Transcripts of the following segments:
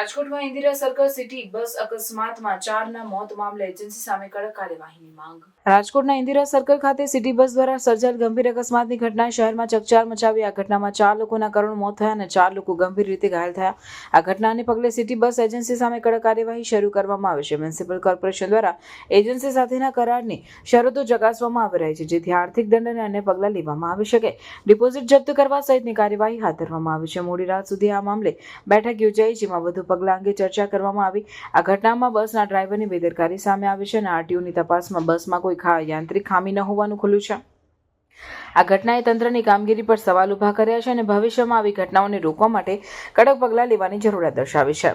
રાજકોટમાં Indira circle city bus અકસ્માતમાં ચારના મોત મામલે એજન્સી સામે કડક કાર્યવાહીની માંગ. રાજકોટના ઇન્દિરા સર્કલ ખાતે સિટી બસ દ્વારા સર્જાયેલ ગંભીર અકસ્માતની ઘટનાએ શહેરમાં ચકચાર મચાવી આ ઘટનામાં ચાર લોકોના કરુણ મોત થયા અને ચાર લોકો ગંભીર રીતે ઘાયલ થયા. આ ઘટનાને પગલે સિટી બસ એજન્સી સામે કડક કાર્યવાહી શરૂ કરવામાં આવી છે. મ્યુનિસિપલ કોર્પોરેશન દ્વારા એજન્સી સાથેના કરારની શરતો ચકાસવામાં આવી રહી છે, જેથી આર્થિક દંડ અને અન્ય પગલાં લેવામાં આવી શકે. ડિપોઝિટ જપ્ત કરવા સહિતની કાર્યવાહી હાથ ધરવામાં આવી છે. મોડી રાત સુધી આ મામલે બેઠક યોજાઈ, જેમાં વધુ પગલાં અંગે ચર્ચા કરવામાં આવી. આ ઘટનામાં બસના ડ્રાઈવરની બેદરકારી સામે આવી છે અને આરટીઓની તપાસમાં બસમાં કોઈ ખા યાંત્રિક ખામી ન હોવાનું ખુલ્યું છે? આ ઘટનાએ તંત્રની કામગીરી પર સવાલ ઊભા કર્યા છે અને ભવિષ્યમાં આવી ઘટનાઓને રોકવા માટે કડક પગલાં લેવાની જરૂરિયાત દર્શાવી છે.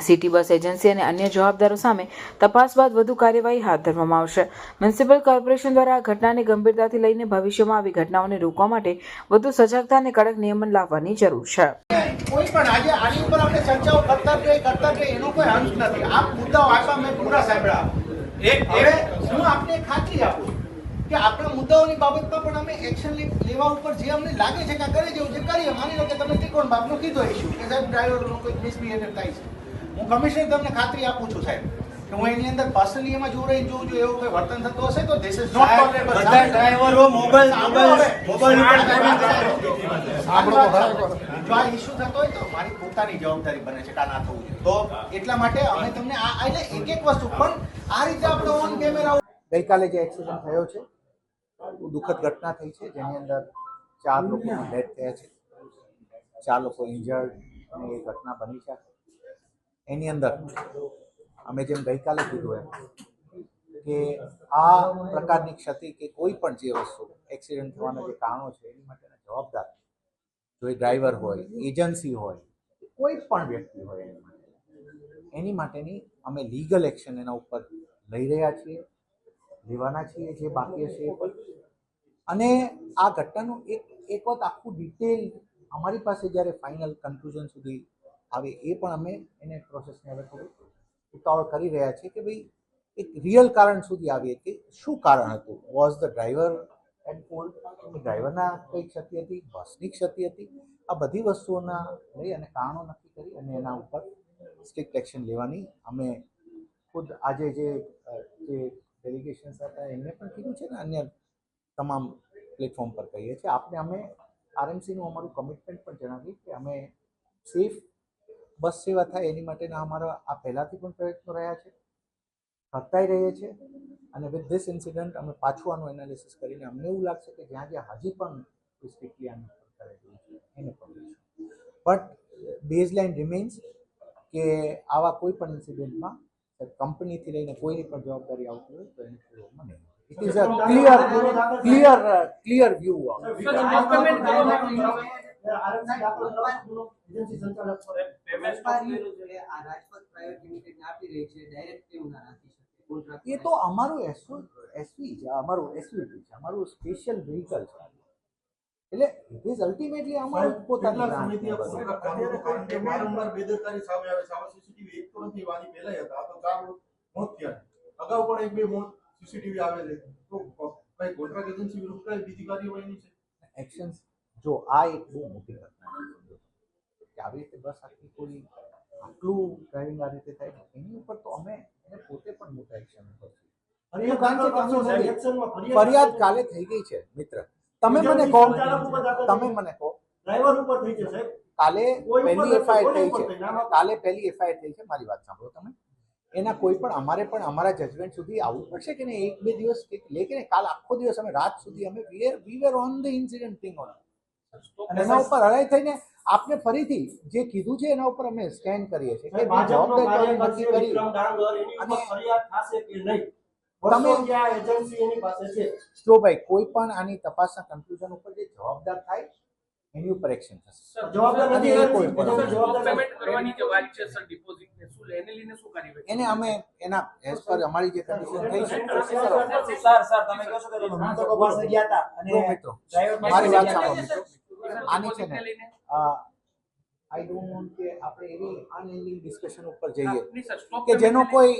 સિટી બસ એજન્સી અને અન્ય જવાબદારો સામે તપાસ બાદ વધુ કાર્યવાહી હાથ ધરવામાં આવશે. મ્યુનિસિપલ કોર્પોરેશન દ્વારા આ ઘટનાને ગંભીરતાથી લઈને ભવિષ્યમાં આવી ઘટનાઓને રોકવા માટે વધુ સજાગતા અને કડક નિયમન લાવવાની જરૂર છે. કોઈ પણ આજે આની ઉપર આપણે ચર્ચાઓ કરતા કે કરતા કે એનો કોઈ અંત નથી. આ મુદ્દાઓ આપ્યા મેં પૂરા સાંભળ્યા. એક હવે એક હું આપને ખાતરી આપું છું કે આપણા મુદ્દાઓની બાબતમાં પણ અમે એક્શન લેવા ઉપર જે અમને લાગે છે કે કરી જેવું જે કરીએ માની લો કે તમે ત્રિકોણ બાપનો કીધો ઇશ્યુ કે સાહેબ ડ્રાઈવરનો કોઈ મિસબિહેવિયર થાય છે. હું કમિશનર તમને ખાતરી આપું છું સાહેબ કે હું એની અંદર પર્સનલી એમાં જોઈ રહી જોઉં છું એવું કોઈ વર્તન થતું હશે તો ધીસ ઇઝ નોટ ટોલરેબલ બધા ડ્રાઈવરો મોબાઈલ મોબાઈલ મોબાઈલ ઉપર તો જો આ ઇશ્યુ થતો હોય તો મારી પોતાની જવાબદારી બને છે કે આ ના થવું જોઈએ. તો એટલા માટે અમે તમને આ એટલે એક એક વસ્તુ પણ આ રીતે આપણે ઓન કેમેરા ગઈકાલે જે એક્સિડન્ટ થયો છે દુઃખદ ઘટના થઈ છે, જેની અંદર ચાર લોકોના ડેથ થયા છે. ચાર લોકો ઇન્જર્ડ અને એ ઘટના બની છે. એની અંદર અમે જેમ ગઈકાલે કીધું એમ કે આ પ્રકારની ક્ષતિ કે કોઈ પણ જે વસ્તુ એક્સિડન્ટ થવાના જે કારણો છે, એની માટેના જવાબદાર જો એ ડ્રાઈવર હોય એજન્સી હોય, કોઈ પણ વ્યક્તિ હોય એની માટે. એની માટેની અમે લીગલ એક્શન એના ઉપર લઈ રહ્યા છીએ. લેવાના છીએ, જે બાકી હશે અને આ ઘટનાનું એક એક વખત આખું ડિટેલ અમારી પાસે જ્યારે ફાઇનલ કન્ક્લુઝન સુધી આવે એ પણ અમે એને પ્રોસેસને હવે થોડું ઉતાવળ કરી રહ્યા છીએ કે ભાઈ, એક રિયલ કારણ સુધી આવીએ કે શું કારણ હતું? Was the driver and fault ડ્રાઈવરના કઈ ક્ષતિ હતી? બસની ક્ષતિ હતી? આ બધી વસ્તુઓના લઈ અને કારણો નક્કી કરી અને એના ઉપર સ્ટ્રિક્ટ એક્શન લેવાની અમે ખુદ આજે જે જે ડેલિગેશન્સ હતા, એમને પણ કીધું છે ને અન્ય તમામ પ્લેટફોર્મ પર કહીએ છીએ. આપને અમે આરએમસીનું અમારું કમિટમેન્ટ પણ જણાવીએ કે અમે સેફ બસ સેવા થાય એની માટેના અમારા આ પહેલાંથી પણ પ્રયત્નો રહ્યા છે, કરતાય રહીએ છીએ અને વિથ ધીસ ઇન્સિડન્ટ અમે પાછું આનું એનાલિસિસ કરીને અમને એવું લાગશે કે જ્યાં જ્યાં હજી પણ સ્ટ્રિક્ટલી આનું કરેલું છે, એને પણ બટ બેઝ લાઇન રિમેન્સ કે આવા કોઈ પણ ઇન્સિડન્ટમાં કંપનીથી લઈને કોઈની પણ જવાબદારી આવતી હોય તો એને નહીં it is a clear clear clear view એ તો અમારું એસવી છે અમારું એસવી છે. અમારું સ્પેશિયલ વ્હીકલ છે. એટલે ઇટ ઇઝ અલ્ટિમેટલી અમારું પોતાની સમિતિ. અત્યારે કારણ કે વારંવાર બેદરકારી સામે આવે છે. આવા સીસીટીવી એક તો નથી વાની પહેલા હતા. આ તો ચાર મોત થયા. અગાઉ પણ એક બે મોત સીસીટીવી આવે છે. તો કઈ કોન્ટ્રાક્ટ એજન્સી વિરુદ્ધ કઈ બીજી કાર્યવાહીની છે? એક્શન્સ જો આ એક બહુ મોટી ઘટના કે આવી રીતે બસ આખી કોઈ આટલું ડ્રાઇવિંગ આ રીતે થાય એની ઉપર તો અમે એને પોતે પણ મોટા એક્શન કરશું એનું ફરિયાદ કાલે થઈ ગઈ છે મિત્ર. તમે મને કહો. તમે મને કહો. ડ્રાઈવર ઉપર થઈ છે સાહેબ કાલે પહેલી એફઆઈઆર થઈ છે. કાલે પહેલી એફઆઈઆર થઈ છે. મારી વાત સાંભળો તમે. એના કોઈ પણ અમારે પણ અમારા જજમેન્ટ સુધી આવવું પડશે કે નહીં? એક બે દિવસ લે કે કાલ આખો દિવસ અમે રાત સુધી અમે we were on the incident thing on અને એના ઉપર હરાઈ થઈને આપને ફરીથી જે કીધું છે એના ઉપર અમે સ્કેન કરીએ છીએ કે જવાબદારી કરી. અને- તમે- વર્ષોથી એજન્સી એની પાસે છે. જો ભાઈ કોઈ પણ આની તપાસના કન્ક્લુઝન ઉપર જે જવાબદાર થાય એની ઉપર એક્શન થશે. જવાબદાર નથી કોઈ પણ જવાબદાર પેમેન્ટ કરવાની જે વાત છે સર ડિપોઝિટ ને શું લે- એને લઈને શું કાર્યવાહી એને અમે એના એઝ પર અમારી જે કન્ડિશન થઈ છે સર સર તમે કહો છો કે મૃતકો પાસે ગયા હતા અને મિત્રો ડ્રાઈવર મારી વાત સાંભળો મિત્રો. આની છે ને આઈ ડોન્ટ વોન્ટ કે આપણે એવી અનએન્ડિંગ ડિસ્કશન ઉપર જઈએ. કે જેનો કોઈ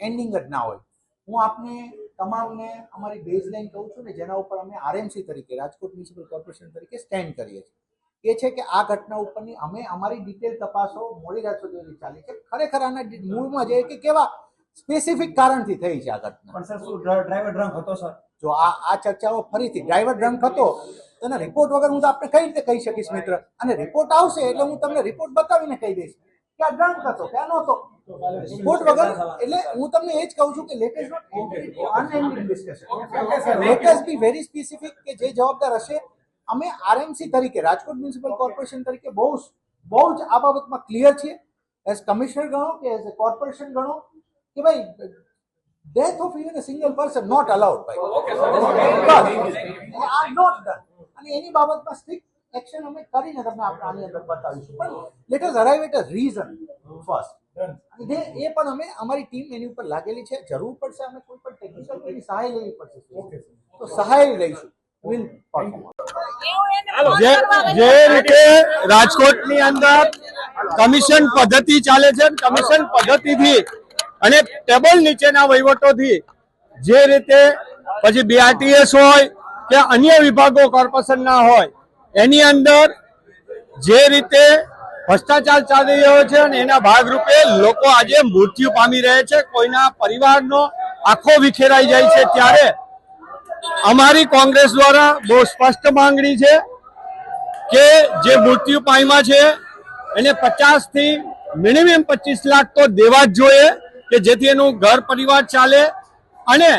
એન્ડિંગ જ ના હોય. હું આપને તમામને અમારી બેઝ લાઇન કહું છું ને જેના ઉપર અમે આરએમસી તરીકે રાજકોટ મ્યુનિસિપલ કોર્પોરેશન તરીકે સ્ટેન્ડ કરીએ છીએ. એ છે કે આ ઘટના ઉપરની અમે અમારી ડિટેલ તપાસો મોડી રાત સુધી ચાલી છે. ખરેખર આના મૂળમાં જે કે કેવા સ્પેસિફિક કારણથી થઈ છે આ ઘટના. પણ સર શું ડ્રાઈવર ડ્રંક હતો સર? જો આ આ ચર્ચાઓ ફરીથી ડ્રાઈવર ડ્રંક હતો તેના રિપોર્ટ વગર હું તો આપણે કઈ રીતે કહી શકીશ મિત્ર? અને રિપોર્ટ આવશે એટલે હું તમને રિપોર્ટ બતાવીને કહી દઈશ. કે આ ડ્રંક હતો કે આ નહોતો સ્પોર્ટ વગર એટલે હું તમને એ જ કહું છું કે let's not unending discussion let's be very specific કે જે જવાબદાર હશે. અમે આરએમસી તરીકે રાજકોટ મ્યુનિસિપલ કોર્પોરેશન તરીકે બહુ બહુ જ આ બાબતમાં ક્લિયર છીએ. એઝ કમિશનર ગણો કે એઝ એ કોર્પોરેશન ગણો કે ભાઈ death of even a single person not allowed by are not done. અને એની બાબતમાં સ્ટ્રિક્ટ એક્શન અમે કરીને તમને આપણે આની અંદર બતાવીશું. પણ let us arrive at a reason first અને જે એ પણ અમે અમારી ટીમ એની ઉપર લાગેલી છે. જરૂર પડશે અમે કોઈ પણ ટેકનિકલ એની સહાય લેવી પડશે. તો સહાય લઈશું. વિલ જે જે રીતે રાજકોટની અંદર કમિશન પદ્ધતિ ચાલે છે કમિશન પદ્ધતિથી અને ટેબલ નીચેના વહીવટોથી જે રીતે પછી બીઆરટીએસ હોય કે અન્ય વિભાગો કોર્પોરેશનના હોય એની અંદર જે રીતે ભ્રષ્ટાચાર ચાલી રહ્યો છે અને એના ભાગરૂપે લોકો આજે મૃત્યુ પામી રહ્યા છે, કોઈના પરિવારનો આખો વિખેરાઈ જાય છે ત્યારે અમારી કોંગ્રેસ દ્વારા બહુ સ્પષ્ટ માંગણી છે કે જે મૃત્યુ પામ્યા છે, એને પચાસથી મિનિમમ પચીસ લાખ તો દેવા જ જોઈએ કે જેથી એનું ઘર પરિવાર ચાલે અને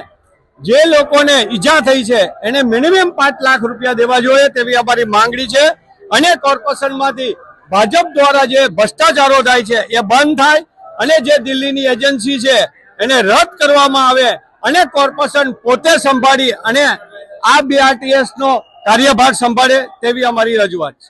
જે લોકોને ઈજા થઈ છે, એને મિનિમમ પાંચ લાખ રૂપિયા દેવા જોઈએ તેવી અમારી માંગણી છે. અને કોર્પોરેશનમાંથી ભાજપ દ્વારા જે ભ્રષ્ટાચારો થાય છે, એ બંધ થાય અને જે દિલ્હીની એજન્સી છે, એને રદ કરવામાં આવે અને કોર્પોરેશન પોતે સંભાળી અને આ બીઆરટીએસ નો કાર્યભાર સંભાળે તેવી અમારી રજૂઆત છે.